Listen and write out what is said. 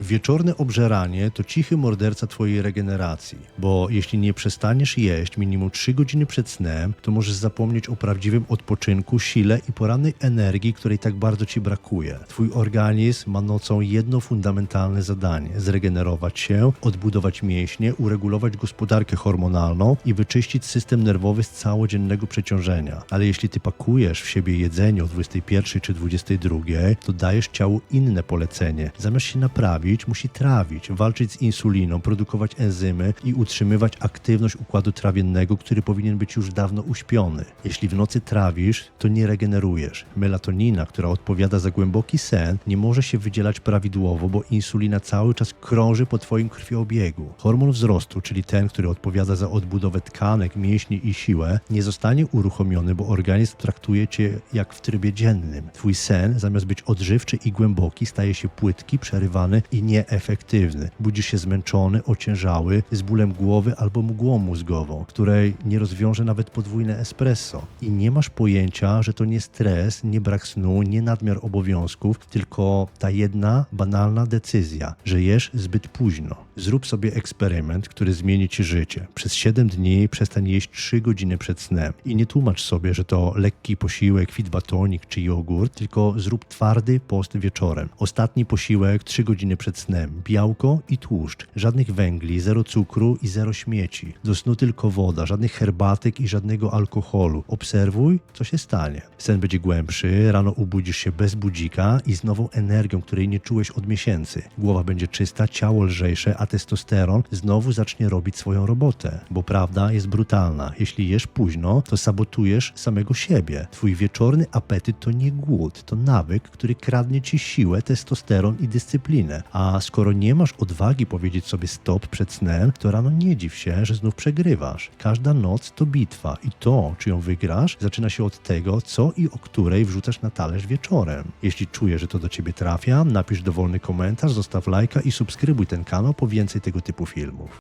Wieczorne obżeranie to cichy morderca twojej regeneracji, bo jeśli nie przestaniesz jeść minimum 3 godziny przed snem, to możesz zapomnieć o prawdziwym odpoczynku, sile i porannej energii, której tak bardzo ci brakuje. Twój organizm ma nocą jedno fundamentalne zadanie: zregenerować się, odbudować mięśnie, uregulować gospodarkę hormonalną i wyczyścić system nerwowy z całodziennego przeciążenia. Ale jeśli ty pakujesz w siebie jedzenie o 21 czy 22, to dajesz ciału inne polecenie. Zamiast się naprawić, musi trawić, walczyć z insuliną, produkować enzymy i utrzymywać aktywność układu trawiennego, który powinien być już dawno uśpiony. Jeśli w nocy trawisz, to nie regenerujesz. Melatonina, która odpowiada za głęboki sen, nie może się wydzielać prawidłowo, bo insulina cały czas krąży po twoim krwiobiegu. Hormon wzrostu, czyli ten, który odpowiada za odbudowę tkanek, mięśni i siłę, nie zostanie uruchomiony, bo organizm traktuje cię jak w trybie dziennym. Twój sen, zamiast być odżywczy i głęboki, staje się płytki, przerywany i nieefektywny. Budzisz się zmęczony, ociężały, z bólem głowy albo mgłą mózgową, której nie rozwiąże nawet podwójne espresso. I nie masz pojęcia, że to nie stres, nie brak snu, nie nadmiar obowiązków, tylko ta jedna banalna decyzja, że jesz zbyt późno. Zrób sobie eksperyment, który zmieni ci życie. Przez 7 dni przestań jeść 3 godziny przed snem. I nie tłumacz sobie, że to lekki posiłek, fit batonik czy jogurt, tylko zrób twardy post wieczorem. Ostatni posiłek 3 godziny przed snem. Białko i tłuszcz. Żadnych węgli, zero cukru i zero śmieci. Do snu tylko woda, żadnych herbatek i żadnego alkoholu. Obserwuj, co się stanie. Sen będzie głębszy, rano obudzisz się bez budzika i z nową energią, której nie czułeś od miesięcy. Głowa będzie czysta, ciało lżejsze, a testosteron znowu zacznie robić swoją robotę. Bo prawda jest brutalna. Jeśli jesz późno, to sabotujesz samego siebie. Twój wieczorny apetyt to nie głód, to nawyk, który kradnie ci siłę, testosteron i dyscyplinę. A skoro nie masz odwagi powiedzieć sobie stop przed snem, to rano nie dziw się, że znów przegrywasz. Każda noc to bitwa i to, czy ją wygrasz, zaczyna się od tego, co i o której wrzucasz na talerz wieczorem. Jeśli czujesz, że to do ciebie trafia, napisz dowolny komentarz, zostaw lajka i subskrybuj ten kanał po więcej tego typu filmów.